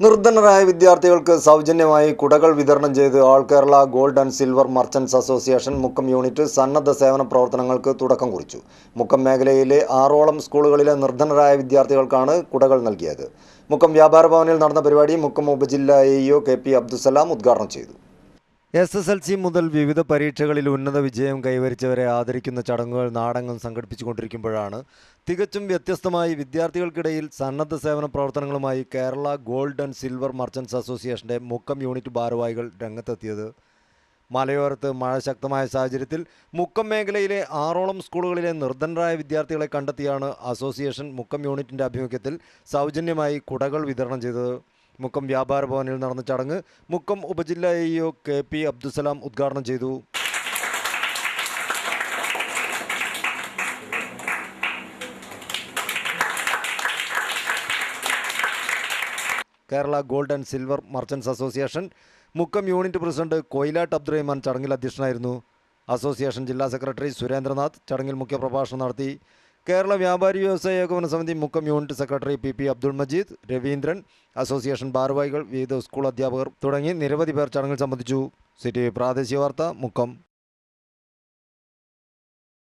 നിർധനരായ വിദ്യാർത്ഥികൾക്ക് സൗജന്യമായി കുടകൾ വിതരണം ചെയ്ത് all Kerala gold and silver merchants association Mukkam unit സന്നദ്ധ സേവന പ്രവർത്തനങ്ങൾക്ക് തുടക്കം കുറിച്ചു. മുക്കം മേഖലയിലെ ആറോളം സ്കൂളുകളിലെ നിർധനരായ വിദ്യാർത്ഥികൾക്കാണ് കുടകൾ നൽകിയത്. മുക്കം വ്യാപാര ഭവനിൽ നടന്ന പരിപാടി മുക്കം ഉപജില്ല A EO K P Abdussalam ഉദ്ഘാടനം ചെയ്തു. എസ് എസ് എൽ സി മുതൽ വിവിധ പരീക്ഷകളിൽ ഉന്നത വിജയം കൈവരിച്ചവരെ ആദരിക്കുന്ന ചടങ്ങുകൾ നാടെങ്ങും സംഘടിപ്പിച്ചുകൊണ്ടിരിക്കുമ്പോഴാണ്. തികച്ചും വ്യത്യസ്തമായി വിദ്യാർത്ഥികൾക്കിടയിൽ സന്നദ്ധ സേവന പ്രവർത്തനങ്ങളുമായി Kerala gold and silver merchants അസോസിയേഷന്റെ മുക്കം യൂണിറ്റ് ഭാരവാഹികൾ രംഗത്തെത്തിയത്. മലയോരത്ത് മഴ ശക്തമായ സാഹചര്യത്തിൽ മുക്കം മേഖലയിലെ ആറോളം സ്കൂളുകളിലെ നിർദ്ധനരായ വിദ്യാർത്ഥികളെ കണ്ടെത്തിയാണ് അസോസിയേഷൻ മുക്കം യൂണിറ്റിന്റെ ആഭിമുഖ്യത്തിൽ സൗജന്യമായി കുടകൾ വിതരണം ചെയ്തത്. മുക്കം വ്യാപാര ഭവനിൽ നടന്ന ചടങ്ങ് മുക്കം ഉപജില്ലാ A EO K P Abdussalam ഉദ്ഘാടനം ചെയ്തു. Kerala gold and silver merchants association Mukkam unit president Koyilatt Abdurahman ചടങ്ങിൽ അധ്യക്ഷനായിരുന്നു. അസോസിയേഷൻ ജില്ലാ സെക്രട്ടറി സുരേന്ദ്രനാഥ് ചടങ്ങിൽ മുഖ്യപ്രഭാഷണം നടത്തി. കേരള വ്യാപാരി വ്യവസായ ഏകോപന സമിതി Mukkam unit secretary P P Abdul Majeed Raveendran association ഭാരവാഹികൾ വിവിധ സ്കൂൾ അധ്യാപകർ തുടങ്ങി നിരവധി പേർ ചടങ്ങിൽ സംബന്ധിച്ചു. സിറ്റി പ്രാദേശിക വാർത്ത മുക്കം.